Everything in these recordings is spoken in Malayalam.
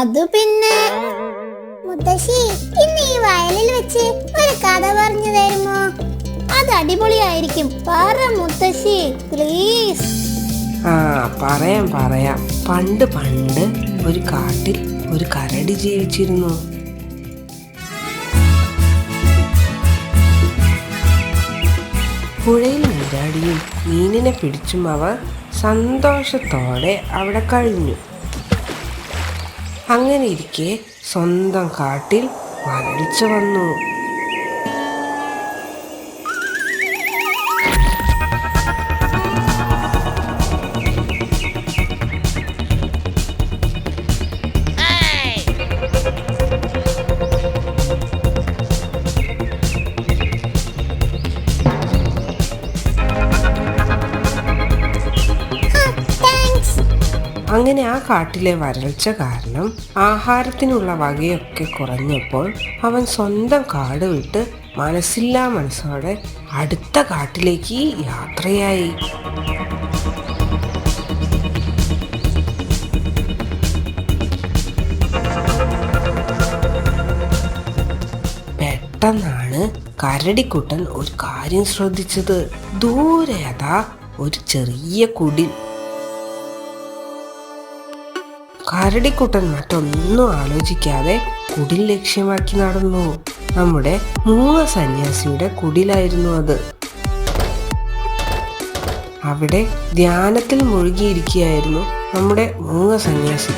അത് പിന്നെ. മുത്തശ്ശി ഇന്ന് ഈ വയലിൽ വെച്ച് ഒരു കഥ പറഞ്ഞു തരുമോ? അത് അടിപൊളിയായിരിക്കും. പറ മുത്തശ്ശി പ്ലീസ് ആ പറയാം പറയാം. പണ്ട് പണ്ട് ഒരു കാട്ടിൽ ഒരു കരടി ജീവിച്ചിരുന്നു. പുഴയിൽ നീരാടിയും മീനിനെ പിടിച്ചും അവർ സന്തോഷത്തോടെ അവിടെ കഴിഞ്ഞു. അങ്ങനെ ഇരിക്കെ സ്വന്തം കാട്ടിൽ വരൾച്ച വന്നു. അങ്ങനെ ആ കാട്ടിലെ വരൾച്ച കാരണം ആഹാരത്തിനുള്ള വകയൊക്കെ കുറഞ്ഞപ്പോൾ അവൻ സ്വന്തം കാട് വിട്ട് മനസ്സില്ലാ മനസ്സോടെ അടുത്ത കാട്ടിലേക്ക് യാത്രയായി. പെട്ടെന്നാണ് കരടിക്കുട്ടൻ ഒരു കാര്യം ശ്രദ്ധിച്ചത്. ദൂരെ അതാ ഒരു ചെറിയ കുടിൽ. കരടിക്കുട്ടൻ മറ്റൊന്നും ആലോചിക്കാതെ കുടിൽ ലക്ഷ്യമാക്കി നടന്നു. നമ്മുടെ മൂങ്ങ സന്യാസിയുടെ കുടിലായിരുന്നു അത്. അവിടെ ധ്യാനത്തിൽ മുഴുകിയിരിക്കുകയായിരുന്നു നമ്മുടെ മൂങ്ങ സന്യാസി.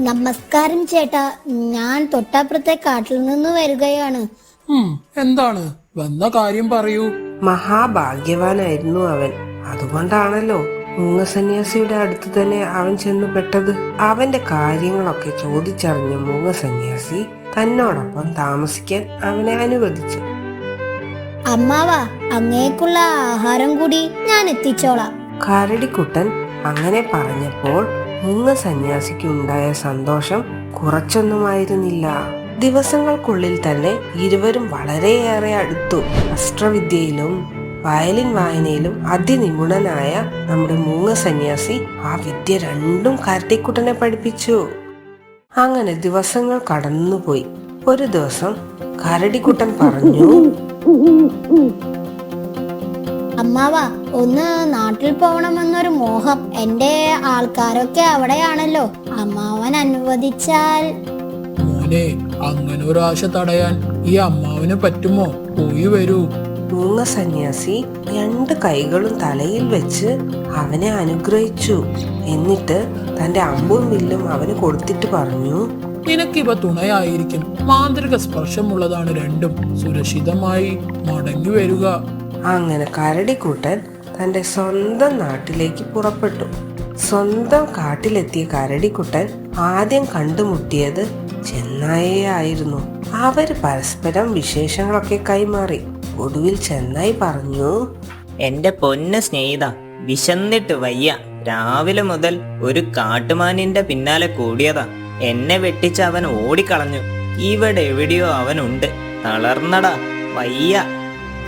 നമസ്കാരം ചേട്ടാ. ഞാൻ തൊട്ടപ്പുറത്തെ കാട്ടിൽ നിന്ന് വരികയാണ്. എന്താണ്? വന്ന കാര്യം പറയൂ. മഹാഭാഗ്യവാനായിരുന്നു അവൻ. അതുകൊണ്ടാണല്ലോ മൂങ്ങ സന്യാസിയുടെ അടുത്ത് തന്നെ അവൻ ചെന്ന് പെട്ടത്. അവന്റെ കാര്യങ്ങളൊക്കെ ചോദിച്ചറിഞ്ഞ മൂങ്ങ സന്യാസി തന്നോടൊപ്പം താമസിക്കാൻ അവനെ അനുവദിച്ചു. അമ്മാവ അങ്ങേക്കുള്ള ആഹാരം കൂടി ഞാൻ എത്തിച്ചോളാം. കരടിക്കുട്ടൻ അങ്ങനെ പറഞ്ഞപ്പോൾ മൂങ്ങ സന്യാസിക്ക് ഉണ്ടായ സന്തോഷം കുറച്ചൊന്നുമായിരുന്നില്ല. ദിവസങ്ങൾക്കുള്ളിൽ തന്നെ ഇരുവരും വളരെയേറെ അടുത്തു. അസ്ത്രവിദ്യയിലും വയലിൻ വായനയിലും അതിനിപുണനായ നമ്മുടെ മൂങ്ങ സന്യാസി ആ വിദ്യ രണ്ടും കാർത്തിക്കുട്ടനെ പഠിപ്പിച്ചു. അങ്ങനെ ദിവസങ്ങൾ കടന്നുപോയി. ഒരു ദിവസം കരടിക്കുട്ടൻ പറഞ്ഞു അമ്മാവ ഒന്ന് നാട്ടിൽ പോകണമെന്നൊരു മോഹം. എന്റെ ആൾക്കാരൊക്കെ അവിടെയാണല്ലോ. അമ്മാവൻ അനുവദിച്ചാൽ മോനെ അങ്ങനെ ഒരാശ തടയാൻ ഈ അമ്മാവിന് പറ്റുമോ? പോയി വരൂ. മൂങ്ങ സന്യാസി രണ്ട് കൈകളും തലയിൽ വെച്ച് അവനെ അനുഗ്രഹിച്ചു. എന്നിട്ട് തന്റെ അമ്പും വില്ലും അവന് കൊടുത്തിട്ട് പറഞ്ഞു നിനക്കിവ തുണയായിരിക്കും. മാന്ത്രിക സ്പർശമുള്ളതാണ് രണ്ടും. സുരക്ഷിതമായി മടങ്ങി വരിക. അങ്ങനെ കരടിക്കൂട്ടൻ തന്റെ സ്വന്തം നാട്ടിലേക്ക് പുറപ്പെട്ടു. സ്വന്തം കാട്ടിലെത്തിയ കരടിക്കുട്ടൻ ആദ്യം കണ്ടുമുട്ടിയത് ചെന്നായയെ ആയിരുന്നു അവർ പരസ്പരം വിശേഷങ്ങളൊക്കെ കൈമാറി. ഒടുവിൽ ചെന്നായി പറഞ്ഞു എന്റെ പൊന്ന സ്നേഹിത വിശന്നിട്ട് വയ്യ. രാവിലെ മുതൽ ഒരു കാട്ടുമാനിന്റെ പിന്നാലെ കൂടിയതാ. എന്നെ വെട്ടിച്ച് അവൻ ഓടിക്കളഞ്ഞു. ഇവിടെ എവിടെയോ അവനുണ്ട്. തളർന്നടാ വയ്യ.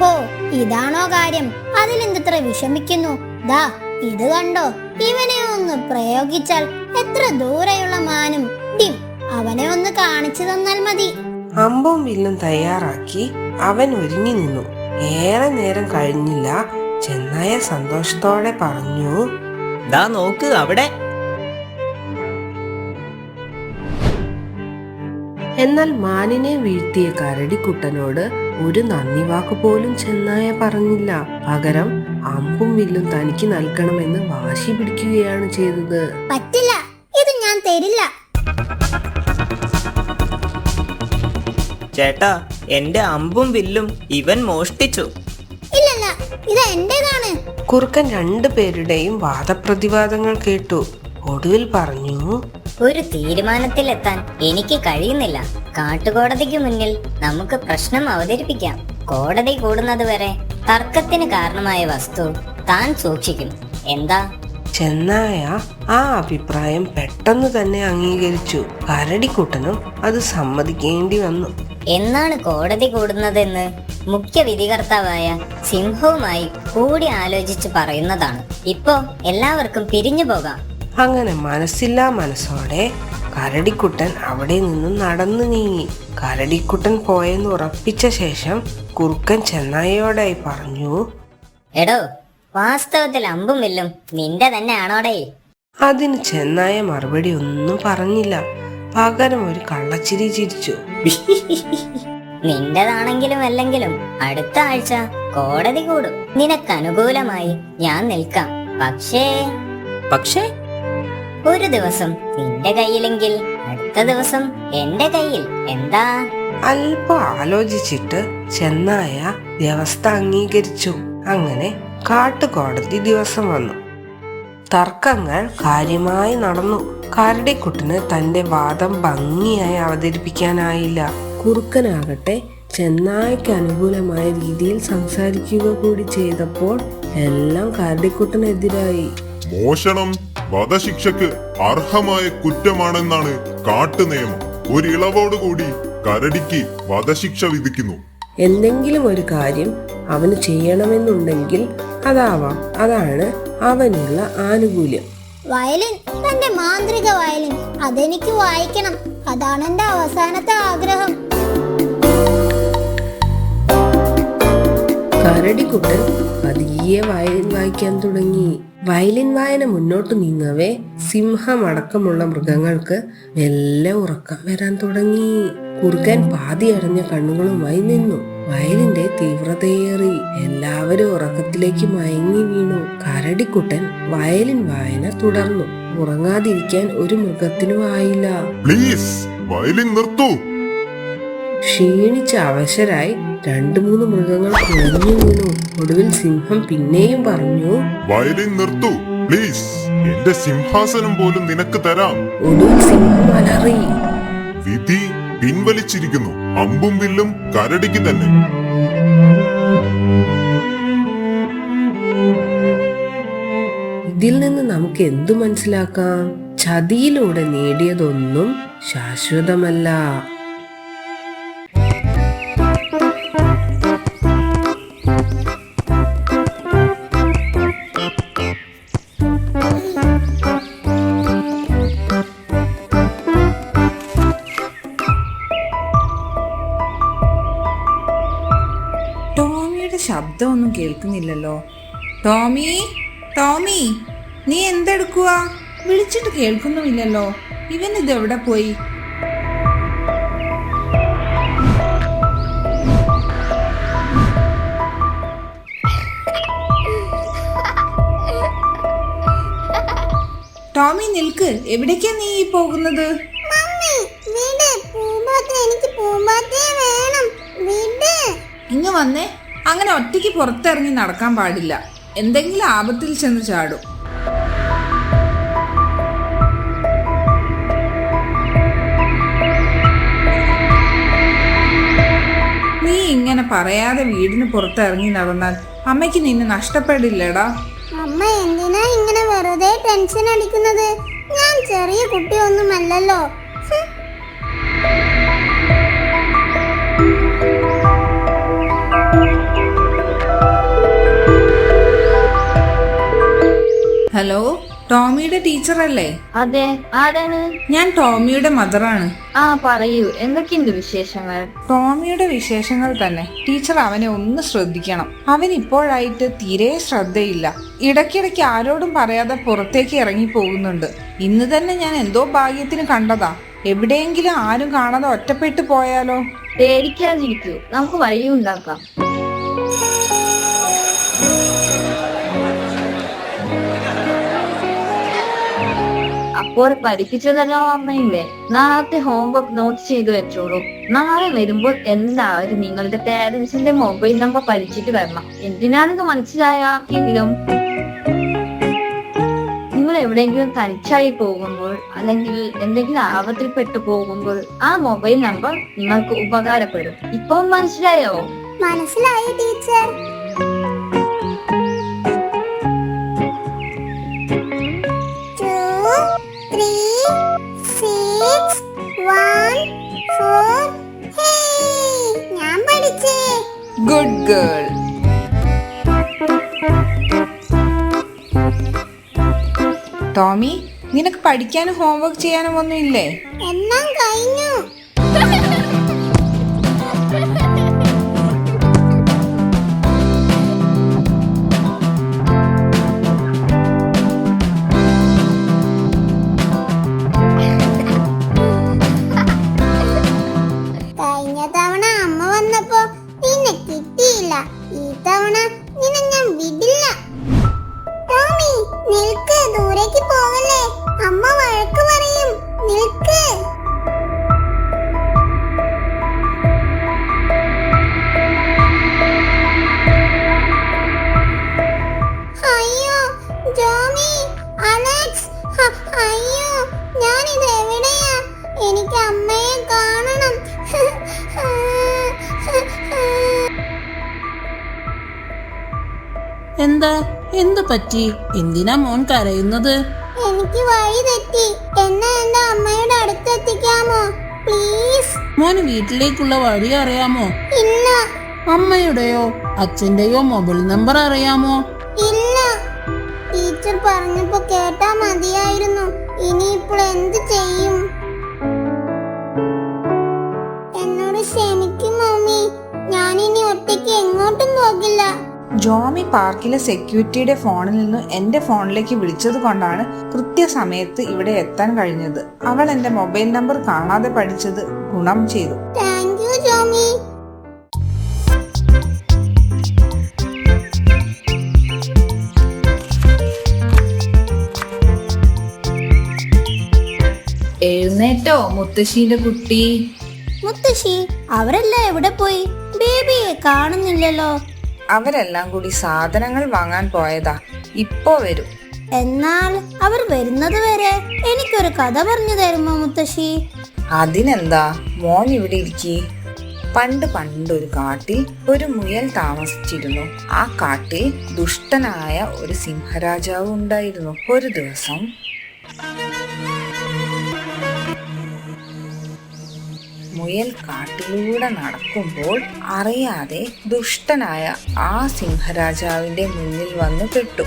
ഹോ ഇതാണോ കാര്യം? അതിലെന്തത്ര വിഷമിക്കുന്നു? ദാ ഇത് കണ്ടോ? ഇവനെ ഒന്ന് പ്രയോഗിച്ചാൽ എത്ര ദൂരെയുള്ള മാനും. ഡിം അവനെ ഒന്ന് കാണിച്ചു തന്നാൽ മതി. അമ്പും വില്ലും തയ്യാറാക്കി അവൻ ഒരുങ്ങി നിന്നു. ഏറെ നേരം കഴിഞ്ഞില്ല. ചെന്നായ സന്തോഷത്തോടെ പറഞ്ഞു ദാ നോക്ക് അവിടെ. എന്നാൽ മാനിനെ വീഴ്ത്തിയ കരടിക്കുട്ടനോട് ഒരു നന്ദി വാക്ക് പോലും ചെന്നായ പറഞ്ഞില്ല. പകരം അമ്പും വില്ലും തനിക്ക് നൽകണമെന്ന് വാശി പിടിക്കുകയാണ് ചെയ്തത്. പറ്റില്ല. ഇത് ഞാൻ തരില്ല. ചേട്ടാ എന്റെ അമ്പും വില്ലും ഇവൻ മോഷ്ടിച്ചു. ഇല്ലല്ല ഇത് എന്റേതാണ്? കുറുക്കൻ രണ്ടു പേരുടെയും വാദപ്രതിവാദങ്ങൾ കേട്ടു. ഒടുവിൽ പറഞ്ഞു ഒരു തീരുമാനത്തിലെത്താൻ എനിക്ക് കഴിയുന്നില്ല. കാട്ടുകോടതിക്ക് മുന്നിൽ നമുക്ക് പ്രശ്നം അവതരിപ്പിക്കാം. കോടതി കൂടുന്നത് വരെ തർക്കത്തിന് കാരണമായ വസ്തു താൻ സൂക്ഷിക്കും. എന്താ? ചെന്നായ ആ അഭിപ്രായം പെട്ടെന്ന് തന്നെ അംഗീകരിച്ചു. കരടിക്കുട്ടനും അത് സമ്മതിക്കേണ്ടി വന്നു. എന്നാണ് കോടതി കൂടുന്നതെന്ന് മുഖ്യ വിധികർത്താവായ സിംഹവുമായി കൂടി ആലോചിച്ച് പറയുന്നതാണ്. ഇപ്പോ എല്ലാവർക്കും പിരിഞ്ഞു പോകാം. അങ്ങനെ മനസ്സില്ലാ മനസ്സോടെ കരടിക്കുട്ടൻ അവിടെ നിന്നും നടന്നു നീങ്ങി. കരടിക്കുട്ടൻ പോയെന്ന് ഉറപ്പിച്ച ശേഷം കുറുക്കൻ ചെന്നായയോടായി പറഞ്ഞു എടോ വാസ്തവത്തിൽ അമ്പും വില്ലും നിന്റെ തന്നെ ആണോടേ അതിന് ചെന്നായ മറുപടി ഒന്നും പറഞ്ഞില്ല. പകരം ഒരു കള്ളച്ചിരി ചിരിച്ചു. നിന്റേതാണെങ്കിലും അല്ലെങ്കിലും അടുത്ത ആഴ്ച കോടതി കൂടും. നിനക്ക് അനുകൂലമായി ഞാൻ നിൽക്കാം. പക്ഷേ പക്ഷേ? ഒരു ദിവസം നിന്റെ കയ്യിലെങ്കിൽ അടുത്ത ദിവസം എന്റെ കയ്യിൽ. എന്താ? അല്പം ആലോചിച്ചിട്ട് ചെന്നായ വ്യവസ്ഥ അംഗീകരിച്ചു. അങ്ങനെ കാട്ടുകോടതി ദിവസം വന്നു. തർക്കങ്ങൾ കാര്യമായി നടന്നു. കരടിക്കുട്ടന് തന്റെ വാദം ഭംഗിയായി അവതരിപ്പിക്കാനായില്ല. കുറുക്കനാകട്ടെ ചെന്നായ്ക്ക് അനുകൂലമായ രീതിയിൽ സംസാരിക്കുക കൂടി ചെയ്തപ്പോൾ എല്ലാം കരടിക്കുട്ടനെതിരായി മോഷണം വധശിക്ഷക്ക് അർഹമായ കുറ്റമാണെന്നാണ് കാട്ടുനിയമം. ഒരു ഇളവോടുകൂടി കരടിക്ക് വധശിക്ഷ വിധിക്കുന്നു. എന്തെങ്കിലും ഒരു കാര്യം അവന് ചെയ്യണമെന്നുണ്ടെങ്കിൽ അതാവാം. അതാണ് അവനുള്ള ആനുകൂല്യം. വയലിൻ തന്റെ മാന്ത്രിക വയലിൻ. അതെനിക്ക് വായിക്കണം. അതാണ് എന്റെ അവസാനത്തെ ആഗ്രഹം. കരടിക്കുട്ടൻ പതിയെ വയലിൻ വായിക്കാൻ തുടങ്ങി. വയലിൻ വായന മുന്നോട്ട് നീങ്ങവേ സിംഹമടക്കമുള്ള മൃഗങ്ങൾക്ക് മെല്ലെ ഉറക്കം വരാൻ തുടങ്ങി. കുറുക്കൻ പാതി അടഞ്ഞ കണ്ണുകളുമായി നിന്നു. വയലിന്റെ തീവ്രതയേറി. എല്ലാവരും ഉറക്കത്തിലേക്ക് മയങ്ങി വീണു. കരടിക്കുട്ടൻ വയലിൻ വായന തുടർന്നു. ഉറങ്ങാതിരിക്കാൻ ഒരു മൃഗത്തിനും ആയില്ല. പ്ലീസ് വയലിൻ നിർത്തൂ. ക്ഷീണിച്ച അവശരായി രണ്ടു മൂന്ന് മൃഗങ്ങൾ കുഴഞ്ഞു വീണു. ഒടുവിൽ സിംഹം പിന്നെയും പറഞ്ഞു വയലിൻ നിർത്തൂ. പ്ലീസ് എന്റെ സിംഹാസനം പോലും നിനക്ക് തരാം. ഒടുവിൽ സിംഹം അലറി. വിധി പിൻവലിച്ചിരിക്കുന്നു. അമ്പും വില്ലും കരടിക്ക് തന്നെ. ഇതിൽ നിന്ന് നമുക്ക് എന്തു മനസ്സിലാക്കാം? ചതിയിലൂടെ നേടിയതൊന്നും ശാശ്വതമല്ല. ടോമിയുടെ ശബ്ദമൊന്നും കേൾക്കുന്നില്ലല്ലോ. ടോമി ടോമി. നീ എന്തെടുക്കുക വിളിച്ചിട്ട് കേൾക്കുന്നുമില്ലല്ലോ. ഇവൻ ഇത് എവിടെ പോയി? ടോമി നിൽക്ക്. എവിടേക്കാ നീ പോകുന്നത്? ഇങ്ങ് വന്നേ. അങ്ങനെ ഒറ്റയ്ക്ക് പുറത്തിറങ്ങി നടക്കാൻ പാടില്ല. എന്തെങ്കിലും ആപത്തിൽ ചെന്ന് ചാടും. ഇങ്ങനെ പറയാതെ വീടിന് പുറത്തിറങ്ങി നടന്നാൽ അമ്മയ്ക്ക് നിന്നെ നഷ്ടപ്പെടില്ലടാ. അമ്മ എന്തിനാ ഇങ്ങനെ വെറുതെ ടെൻഷൻ അടിക്കുന്നത്? ഞാൻ ചെറിയ കുട്ടിയൊന്നുമല്ലല്ലോ. ഹലോ? ടോമിയുടെ ടീച്ചറല്ലേ? അതെ ആരാണ്? ഞാൻ ടോമിയുടെ മദറാണ്. ആ പറയൂ എന്തൊക്കെയുണ്ട് വിശേഷങ്ങൾ? ടോമിയുടെ വിശേഷങ്ങൾ തന്നെ. ടീച്ചർ അവനെ ഒന്ന് ശ്രദ്ധിക്കണം. അവൻ ഇപ്പോഴായിട്ട് തീരെ ശ്രദ്ധയില്ല. ഇടയ്ക്കിടയ്ക്ക് ആരോടും പറയാതെ പുറത്തേക്ക് ഇറങ്ങി പോകുന്നുണ്ട്. ഇന്ന് തന്നെ ഞാൻ എന്തോ ഭാഗ്യത്തിന് കണ്ടതാ. എവിടെയെങ്കിലും ആരും കാണാതെ ഒറ്റപ്പെട്ടു പോയാലോ? പേടിക്കാതിരിക്കൂ. നമുക്ക് വഴിയുണ്ടാക്കാം. അപ്പോൾ പഠിപ്പിച്ചതെല്ലാം അമ്മയില്ലേ നാളത്തെ ഹോംവർക്ക് നോട്ട് ചെയ്ത് വെച്ചോളൂ. നാളെ വരുമ്പോൾ എല്ലാവരും നിങ്ങളുടെ പേരൻസിന്റെ മൊബൈൽ നമ്പർ പഠിച്ചിട്ട് വരണം. എന്തിനാണെന്ന് മനസ്സിലായെങ്കിലും നിങ്ങൾ എവിടെയെങ്കിലും തനിച്ചായി പോകുമ്പോൾ അല്ലെങ്കിൽ എന്തെങ്കിലും ആപത്തിൽപ്പെട്ടു പോകുമ്പോൾ ആ മൊബൈൽ നമ്പർ നിങ്ങൾക്ക് ഉപകാരപ്പെടും. ഇപ്പം മനസ്സിലായോ? മനസ്സിലായി ടീച്ചർ girl. ടോമി നിനക്ക് പഠിക്കാനും ഹോംവർക്ക് ചെയ്യാനും ഒന്നും ഇല്ലേ എല്ലാം കഴിഞ്ഞു എന്തിനാ മോൻ കരയുന്നത്? എനിക്ക് വഴി തെറ്റി. എന്നെ എന്റെ അമ്മയുടെ അടുത്തെത്തിക്കാമോ പ്ലീസ്. മോന് വീട്ടിലേക്കുള്ള വഴി അറിയാമോ? ഇല്ല. അമ്മയുടെയോ അച്ഛന്റെയോ മൊബൈൽ നമ്പർ അറിയാമോ? ഇല്ല. ടീച്ചർ പറഞ്ഞപ്പോ കേട്ടാ മതിയായിരുന്നു. ഇനി ഇപ്പോൾ എന്ത് ചെയ്യും? എന്നോട് ക്ഷമിക്കും മമ്മി. ഞാൻ ഇനി ഒറ്റയ്ക്ക് എങ്ങോട്ടും പോകില്ല. ജോമി പാർക്കിലെ സെക്യൂരിറ്റിയുടെ ഫോണിൽ നിന്ന് എന്റെ ഫോണിലേക്ക് വിളിച്ചത് കൊണ്ടാണ് കൃത്യസമയത്ത് ഇവിടെ എത്താൻ കഴിഞ്ഞത്. അവൾ എന്റെ മൊബൈൽ നമ്പർ കാണാതെ പഠിച്ചത് ഗുണം ചെയ്തു. എഴുന്നേറ്റോ മുത്തശ്ശീന്റെ കുട്ടി? മുത്തശ്ശി അവരെല്ലാം എവിടെ പോയി? ബേബിയെ കാണുന്നില്ലല്ലോ. അവരെല്ലാം കൂടി സാധനങ്ങൾ വാങ്ങാൻ പോയതാ. ഇപ്പോ വരും. എന്നാൽ അവർ വരുന്നത് വരെ എനിക്കൊരു കഥ പറഞ്ഞു തരുമോ മുത്തശ്ശി? അതിനെന്താ? മോൻ ഇവിടെ ഇരിക്കേ. പണ്ട് പണ്ട് ഒരു കാട്ടിൽ ഒരു മുയൽ താമസിച്ചിരുന്നു. ആ കാട്ടിൽ ദുഷ്ടനായ ഒരു സിംഹരാജാവ് ഉണ്ടായിരുന്നു. ഒരു ദിവസം മുയൽ കാട്ടിലൂടെ നടക്കുമ്പോൾ അറിയാതെ ദുഷ്ടനായ ആ സിംഹരാജാവിന്റെ മുന്നിൽ വന്നു പെട്ടു.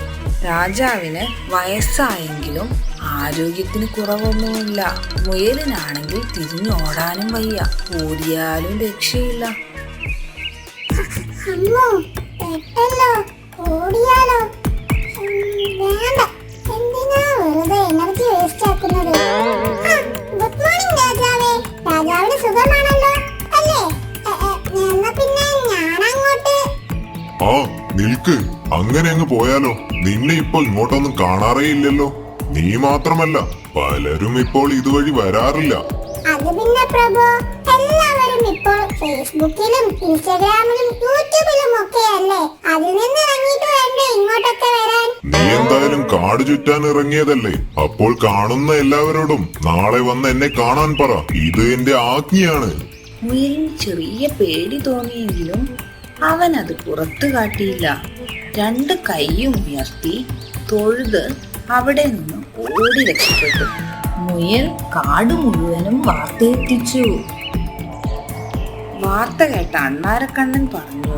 രാജാവിന് വയസ്സായെങ്കിലും ആരോഗ്യത്തിന് കുറവൊന്നുമില്ല. മുയലിനാണെങ്കിൽ തിരിഞ്ഞോടാനും വയ്യ. ഓടിയാലും രക്ഷയില്ല. അങ്ങനെ അങ്ങ് പോയാലോ? നിന്നെ ഇപ്പോൾ ഇങ്ങോട്ടൊന്നും കാണാറേ ഇല്ലല്ലോ. നീ മാത്രമല്ല പലരും ഇപ്പോൾ ഇതുവഴി വരാറില്ല. അത് പിന്നെ പ്രഭു എല്ലാവരും ഇപ്പോൾ ഫേസ്ബുക്കിലും ഇൻസ്റ്റാഗ്രാമിലും യൂട്യൂബിലും ഒക്കെ അല്ലേ അതിൽ നിന്ന് ഇറങ്ങിയിട്ട് വേണ്ടേ ഇങ്ങോട്ടൊക്കെ വരാൻ? നീ എന്തായാലും കാട് ചുറ്റാൻ ഇറങ്ങിയതല്ലേ? അപ്പോൾ കാണുന്ന എല്ലാവരോടും നാളെ വന്ന് എന്നെ കാണാൻ പറ. ഇത് എന്റെ ആജ്ഞയാണ്. മുയലിന് ചെറിയ പേടി തോന്നിയെങ്കിലും അവൻ അത് പുറത്തു കാട്ടിയില്ല. രണ്ട് കൈയും ഉയർത്തി തൊഴുത് അവിടെ നിന്ന് ഓടി രക്ഷപ്പെട്ടു. മുയൽ കാട് മുഴുവനും വാർത്തയെത്തിച്ചു. വാർത്ത കേട്ട അണ്ണാരക്കണ്ണൻ പറഞ്ഞു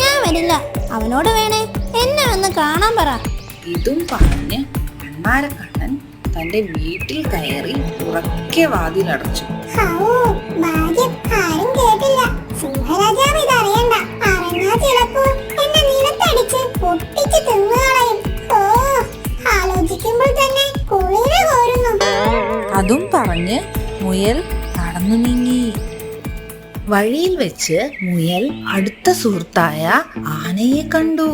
ഞാൻ വരില്ല. അവനോട് വേണേ എന്നെ ഒന്ന് കാണാൻ പറ. ഇതും പറഞ്ഞ് അണ്ണാരക്കണ്ണൻ തന്റെ വീട്ടിൽ കയറി ഉറക്കെ വാതിലടച്ചു ഭാഗ്യം. ആരും കേട്ടില്ല. സിംഹരാജാവ് ഇതറിയണ്ട. അറിഞ്ഞാ ചിലപ്പോ നിലത്തടിച്ച് തിന്നുകളയും. ഓ ആലോചിക്കുമ്പോൾ തന്നെ കുളിര് കോരുന്നു. അതും പറഞ്ഞ് മുയൽ നടന്നു നീങ്ങി. വഴിയിൽ വെച്ച് മുയൽ അടുത്ത സുഹൃത്തായ ആനയെ കണ്ടു.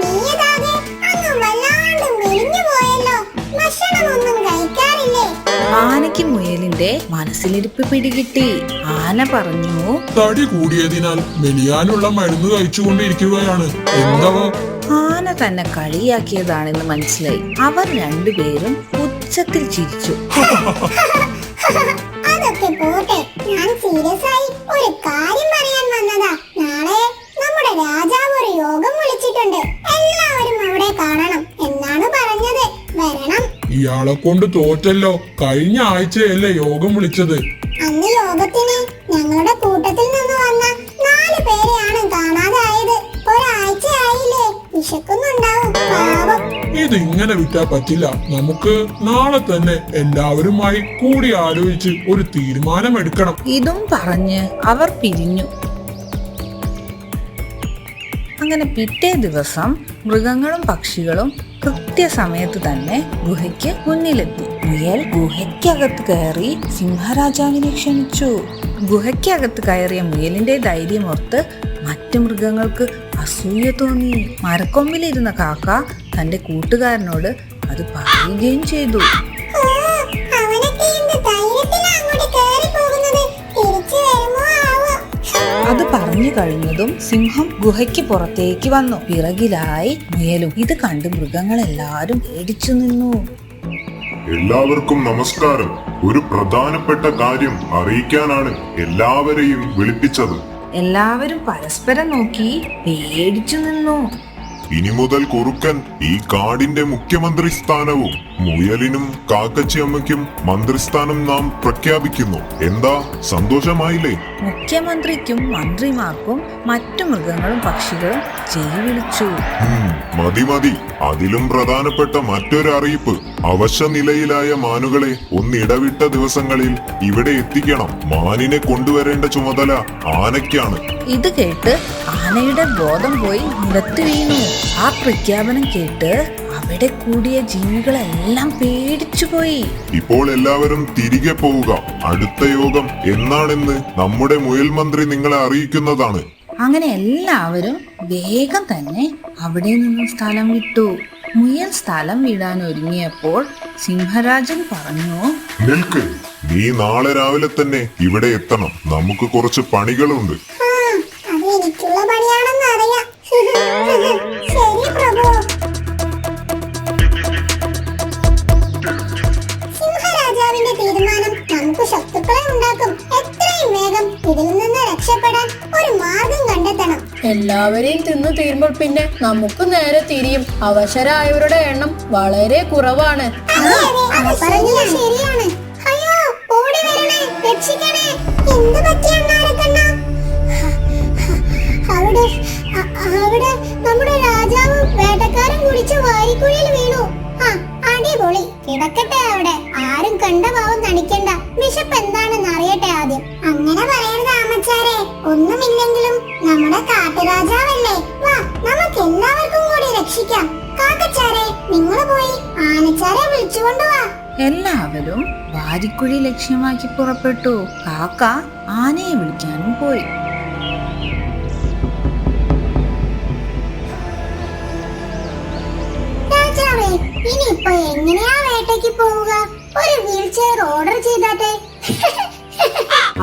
നീയതാകെ അങ്ങ് വല്ലാണ്ട് മെലിഞ്ഞു പോയല്ലോ ഭക്ഷണമൊന്നും കഴിക്കാറില്ലേ ആനയ്ക്ക് മുയലിന്റെ മനസ്സിലിരിപ്പ് പിടികിട്ടി. ആന പറഞ്ഞു തടി കൂടിയതിനാൽ മെലിയാനുള്ള മരുന്ന് കഴിച്ചുകൊണ്ടിരിക്കുകയാണ്. എന്താവോ? ആന തന്നെ കളിയാക്കിയതാണെന്ന് മനസ്സിലായി. അവർ രണ്ടുപേരും ഉച്ചത്തിൽ ചിരിച്ചു. അതൊക്കെ പോട്ടെ. ഞാൻ സീരിയസ് ആയി ഒരു കാര്യം പറയാൻ വന്നതാ. നാളെ നമ്മുടെ രാജാവ് ഒരു യോഗം വിളിച്ചിട്ടുണ്ട്. എല്ലാവരും അവിടെ കാണണം. എന്നാണ് പറഞ്ഞത്. വരണം. ഇയാളെ കൊണ്ട് തോറ്റല്ലോ. കഴിഞ്ഞ ആഴ്ചയല്ലേ യോഗം വിളിച്ചത്. അന്ന് യോഗത്തിന് ഞങ്ങളുടെ കൂട്ടത്തിൽ നിന്ന് വന്ന നാല് പേരെയാണ് കാണാതായത്. ഒരാഴ്ചയായില്ലേ വിശക്കുന്നുണ്ടാവും. പാവം. ഇത് ഇങ്ങനെ വിട്ടാ പറ്റില്ല. നമുക്ക് നാളെ തന്നെ എല്ലാവരുമായി കൂടി ആലോചിച്ച് ഒരു തീരുമാനം എടുക്കണം ഇതും പറഞ്ഞ് അവർ പിരിഞ്ഞു. അങ്ങനെ പിറ്റേ ദിവസം മൃഗങ്ങളും പക്ഷികളും കൃത്യസമയത്ത് തന്നെ ഗുഹയ്ക്ക് മുന്നിലെത്തി. മുയൽ ഗുഹയ്ക്കകത്ത് കയറി സിംഹരാജാവിനെ ക്ഷണിച്ചു. ഗുഹയ്ക്കകത്ത് കയറിയ മുയലിന്റെ ധൈര്യം ഓർത്ത് മറ്റു മൃഗങ്ങൾക്ക് അസൂയ തോന്നി. മരക്കൊമ്പിലിരുന്ന കാക്ക തന്റെ കൂട്ടുകാരനോട് അത് പറയുകയും ചെയ്തു. കഴിഞ്ഞതും സിംഹം ഗുഹയ്ക്ക് പുറത്തേക്ക് വന്നു. പിറകിലായി മുയലും. ഇത് കണ്ട് മൃഗങ്ങളെല്ലാരും പേടിച്ചു നിന്നു. എല്ലാവർക്കും നമസ്കാരം. ഒരു പ്രധാനപ്പെട്ട കാര്യം അറിയിക്കാനാണ് എല്ലാവരെയും വിളിപ്പിച്ചത്. എല്ലാവരും പരസ്പരം നോക്കി പേടിച്ചു നിന്നു. ഇനി മുതൽ കുറുക്കൻ ഈ കാടിന്റെ മുഖ്യമന്ത്രി സ്ഥാനവും മുയലിനും കാക്കച്ചിയമ്മയ്ക്കും മന്ത്രിസ്ഥാനം നാം പ്രഖ്യാപിക്കുന്നു. എന്താ? സന്തോഷമായില്ലേ? മുഖ്യമന്ത്രിക്കും മന്ത്രിമാർക്കും മറ്റു മൃഗങ്ങളും പക്ഷികളും ചെയ് വിളിച്ചു മതി മതി. അതിലും പ്രധാനപ്പെട്ട മറ്റൊരു അറിയിപ്പ്. അവശ നിലയിലായ മാനുകളെ ഒന്നിടവിട്ട ദിവസങ്ങളിൽ ഇവിടെ എത്തിക്കണം. മാനിനെ കൊണ്ടുവരേണ്ട ചുമതല ആനയ്ക്കാണ്. ഇത് കേട്ട് ആനയുടെ ബോധം പോയി നിലത്ത് വീണു. ആ പ്രഖ്യാപനം കേട്ട് അവിടെ കൂടിയ ജീവികളെല്ലാം പേടിച്ചുപോയി ഇപ്പോൾ എല്ലാവരും തിരികെ പോവുക. അടുത്ത യോഗം എന്നാണെന്ന് നമ്മുടെ മുയൽ മന്ത്രി നിങ്ങളെ അറിയിക്കുന്നതാണ്. അങ്ങനെ എല്ലാവരും വേഗം തന്നെ അവിടെ നിന്നും സ്ഥലം വിട്ടു. മുയൽ സ്ഥലം വിടാൻ ഒരുങ്ങിയപ്പോൾ സിംഹരാജൻ പറഞ്ഞു നിൽക്ക്. നീ നാളെ രാവിലെ തന്നെ ഇവിടെ എത്തണം. നമുക്ക് കുറച്ച് പണികളുണ്ട്. എല്ലാവരെയും തിന്നു തീരുമ്പോൾ പിന്നെ നമുക്ക് നേരെ തിരിയും. അവശരായവരുടെ എണ്ണം വളരെ കുറവാണ്. നമ്മുടെ രാജാവ് വീണു. കിടക്കട്ടെ അവിടെ. ആരും ആദ്യം. അങ്ങനെ പറയരുത് ഒന്നുമില്ലെങ്കിലും നമ്മുടെ കാട്ടുരാജാവല്ലേ? വാ നമുക്ക് എല്ലാവർക്കും കൂടി രക്ഷിക്കാം. കാക്കച്ചാരെ നിങ്ങൾ പോയി ആനച്ചാരെ വിളിച്ചുകൊണ്ട് വാ. എല്ലാവരും വാരിക്കുഴി ലക്ഷ്യമാക്കി പുറപ്പെട്ടു. കാക്ക ആനയെ വിളിക്കാനും പോയി. രാജാവേ ഇനിയിപ്പോ എങ്ങനെയാ വേട്ടയ്ക്ക് പോവുക? ഒരു വീൽ ചെയർ ഓർഡർ ചെയ്താട്ടെ.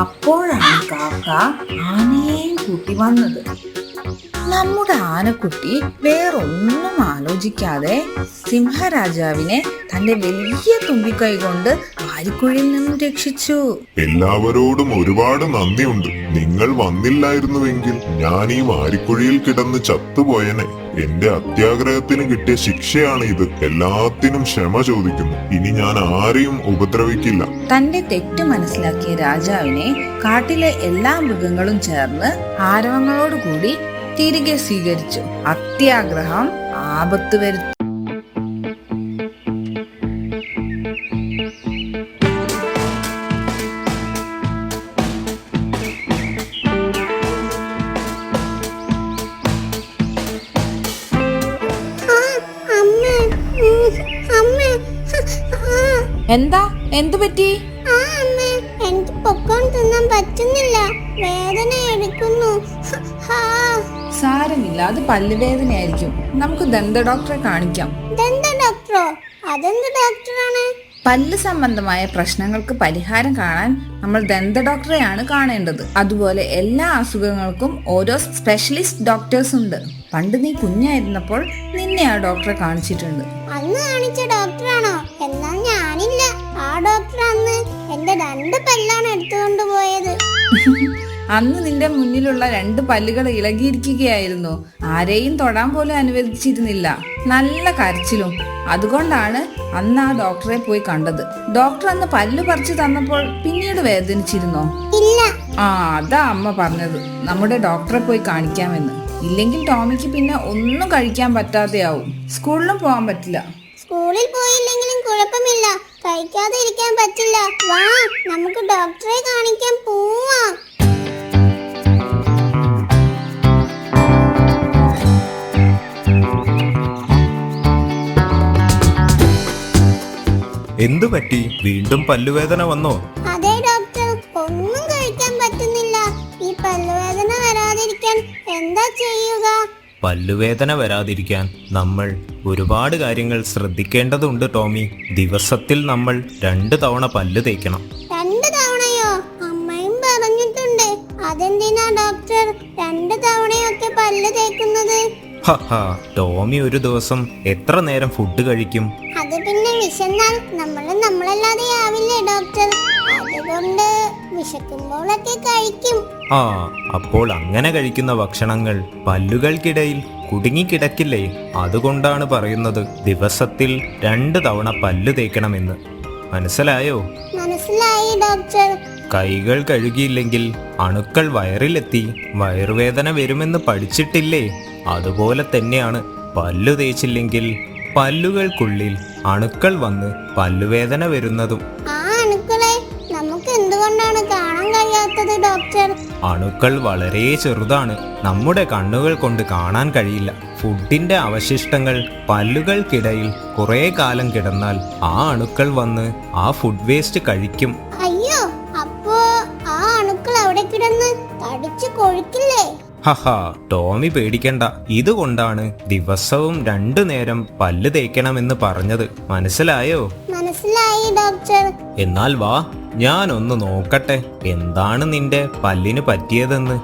അപ്പോഴാണ് കാക്ക ആനയെയും കൂട്ടി വന്നത്. നമ്മുടെ ആനക്കുട്ടി വേറൊന്നും ആലോചിക്കാതെ സിംഹരാജാവിനെ തന്റെ വലിയ തുമ്പിക്കൈ കൊണ്ട് വാരിക്കുഴിയിൽ നിന്നും രക്ഷിച്ചു. എല്ലാവരോടും ഒരുപാട് നന്ദിയുണ്ട്. നിങ്ങൾ വന്നില്ലായിരുന്നുവെങ്കിൽ ഞാൻ ഈ വാരിക്കുഴിയിൽ കിടന്ന് ചത്തുപോയനെ. എന്റെ അത്യാഗ്രഹത്തിന് കിട്ടിയ ശിക്ഷയാണ് ഇത്. എല്ലാത്തിനും ക്ഷമ ചോദിക്കുന്നു. ഇനി ഞാൻ ആരെയും ഉപദ്രവിക്കില്ല. തന്റെ തെറ്റ് മനസ്സിലാക്കിയ രാജാവിനെ കാട്ടിലെ എല്ലാ മൃഗങ്ങളും ചേർന്ന് ആരവങ്ങളോടുകൂടി തിരികെ സ്വീകരിച്ചു. അത്യാഗ്രഹം ആപത്ത് വരുത്തി. പറ്റി എനിക്ക് പൊക്കോൺ തിന്നാൻ പറ്റുന്നില്ല. വേദന എടുക്കുന്നു. സാരമില്ല അത് പല്ലുവേദനയായിരിക്കും. നമുക്ക് ദന്ത ഡോക്ടറെ കാണിക്കാം. ദന്ത ഡോക്ടറോ? അതെന്ത് ഡോക്ടറാണ്? പല്ല് സംബന്ധമായ പ്രശ്നങ്ങൾക്ക് പരിഹാരം കാണാൻ നമ്മൾ ദന്ത ഡോക്ടറെയാണ് കാണേണ്ടത്. അതുപോലെ എല്ലാ അസുഖങ്ങൾക്കും ഓരോ സ്പെഷ്യലിസ്റ്റ് ഡോക്ടേഴ്സ് ഉണ്ട്. പണ്ട് നീ കുഞ്ഞായിരുന്നപ്പോൾ നിന്നെ ആ ഡോക്ടറെ കാണിച്ചിട്ടുണ്ട്. അന്ന് കാണിച്ച ഡോക്ടറാണോ? എന്നാൽ ഞാനില്ല. ആ ഡോക്ടർ അന്ന് എന്റെ രണ്ട് പല്ലാണ് എടുത്തുകൊണ്ട് പോയത്. അന്ന് നിന്റെ മുന്നിലുള്ള രണ്ട് പല്ലുകൾ ഇളകിയിരിക്കുകയായിരുന്നു. ആരെയും തൊടാൻ പോലും അനുവദിച്ചിരുന്നില്ല. നല്ല കരച്ചിലും. അതുകൊണ്ടാണ് അന്ന് ആ ഡോക്ടറെ പോയി കണ്ടത്. ഡോക്ടർ അന്ന് പല്ല് പറിച്ചു തന്നപ്പോൾ പിന്നീട് വേദനിച്ചിരുന്നോ? ഇല്ല. ആ അതാ അമ്മ പറഞ്ഞത്. നമ്മുടെ ഡോക്ടറെ പോയി കാണിക്കാമെന്ന്. ഇല്ലെങ്കിൽ ടോമിക്ക് പിന്നെ ഒന്നും കഴിക്കാൻ പറ്റാതെയാവും. സ്കൂളിലും പോകാൻ പറ്റില്ല. സ്കൂളിൽ പോയില്ലെങ്കിലും കുഴപ്പമില്ല. കഴിക്കാതെ ഇരിക്കാൻ പറ്റില്ല. വാ നമുക്ക് ഡോക്ടറെ കാണിക്കാൻ പോവാം. എന്തു പറ്റി വീണ്ടും പല്ലുവേദന വന്നോ? പല്ലുവേദന വരാതിരിക്കാൻ നമ്മൾ ഒരുപാട് കാര്യങ്ങൾ ശ്രദ്ധിക്കേണ്ടതുണ്ട് ടോമി. ദിവസത്തിൽ നമ്മൾ രണ്ട് തവണ പല്ല് തേക്കണം. രണ്ട് തവണയോ? അമ്മയും പറഞ്ഞിട്ടുണ്ട്. അതെന്തിനാ ഡോക്ടർ രണ്ട് തവണയൊക്കെ പല്ല് തേക്കുന്നത്? ടോമി ഒരു ദിവസം എത്ര നേരം ഫുഡ് കഴിക്കും? അത് പിന്നെ വിശന്നാൽ നമ്മൾ നമ്മളല്ലാതെ ആവില്ലേ ഡോക്ടർ? അതുകൊണ്ട് വിശക്കുമ്പോഴൊക്കെ കഴിക്കും. ആ അപ്പോൾ അങ്ങനെ കഴിക്കുന്ന ഭക്ഷണങ്ങൾ പല്ലുകൾക്കിടയിൽ കുടുങ്ങിക്കിടക്കില്ലേ? അതുകൊണ്ടാണ് പറയുന്നത് ദിവസത്തിൽ രണ്ട് തവണ പല്ല് തേക്കണമെന്ന്. മനസ്സിലായോ? മനസ്സിലായി ഡോക്ടർ. കൈകൾ കഴുകിയില്ലെങ്കിൽ അണുക്കൾ വയറിലെത്തി വയറുവേദന വരുമെന്ന് പഠിച്ചിട്ടില്ലേ? അതുപോലെ തന്നെയാണ് പല്ലു തേച്ചില്ലെങ്കിൽ പല്ലുകൾക്കുള്ളിൽ അണുക്കൾ വന്ന് പല്ലുവേദന വരുന്നതും. എന്തുകൊണ്ടാണ് കാണാൻ കഴിയാത്തത് ഡോക്ടർ അണുക്കൾ വളരെ ചെറുതാണ്. നമ്മുടെ കണ്ണുകൾ കൊണ്ട് കാണാൻ കഴിയില്ല. ഫുഡിന്റെ അവശിഷ്ടങ്ങൾ പല്ലുകൾക്കിടയിൽ കുറെ കാലം കിടന്നാൽ ആ അണുക്കൾ വന്ന് ആ ഫുഡ് വേസ്റ്റ് കഴിക്കും. അയ്യോ അപ്പോ ആ അണുക്കൾ അവിടെ കിടന്ന് തടിച്ചു കൊഴുക്കില്ലേ? ഹഹ ടോമി പേടിക്കണ്ട. ഇതുകൊണ്ടാണ് ദിവസവും രണ്ടു നേരം പല്ല് തേക്കണമെന്ന് പറഞ്ഞത്. മനസ്സിലായോ? മനസ്സിലായി ഡോക്ടർ എന്നാൽ വാ ഞാനൊന്ന് നോക്കട്ടെ എന്താണ് നിന്റെ പല്ലിന് പറ്റിയതെന്ന്?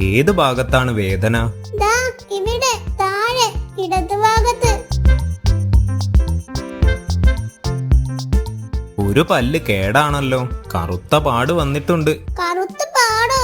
ഏത് ഭാഗത്താണ് വേദന? ഇവിടെ താഴെ ഇടതുഭാഗത്ത് ഒരു പല്ല് കേടാണല്ലോ. കറുത്ത പാട് വന്നിട്ടുണ്ട്. കറുത്ത പാടോ?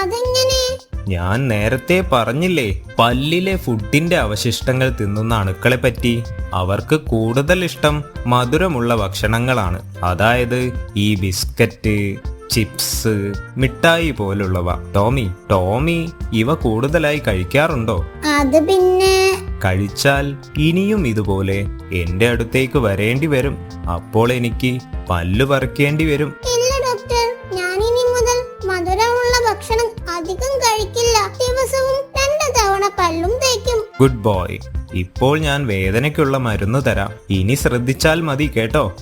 അതെങ്ങനെ? ഞാൻ നേരത്തെ പറഞ്ഞില്ലേ പല്ലിലെ ഫുഡിന്റെ അവശിഷ്ടങ്ങൾ തിന്നുന്ന അണുക്കളെ പറ്റി അവർക്ക് കൂടുതൽ ഇഷ്ടം മധുരമുള്ള ഭക്ഷണങ്ങളാണ്. അതായത് ഈ ബിസ്ക്കറ്റ് ചിപ്സ് മിഠായി പോലുള്ളവ. ടോമി ടോമി ഇവ കൂടുതലായി കഴിക്കാറുണ്ടോ? അത് പിന്നെ? കഴിച്ചാൽ ഇനിയും ഇതുപോലെ എന്റെ അടുത്തേക്ക് വരേണ്ടി വരും. അപ്പോൾ എനിക്ക് പല്ലു പറിക്കേണ്ടി വരും. Good boy. ഇപ്പോൾ ഞാൻ വേദനയ്ക്കുള്ള മരുന്ന് തരാം. ഇനി ശ്രദ്ധിച്ചാൽ മതി കേട്ടോ.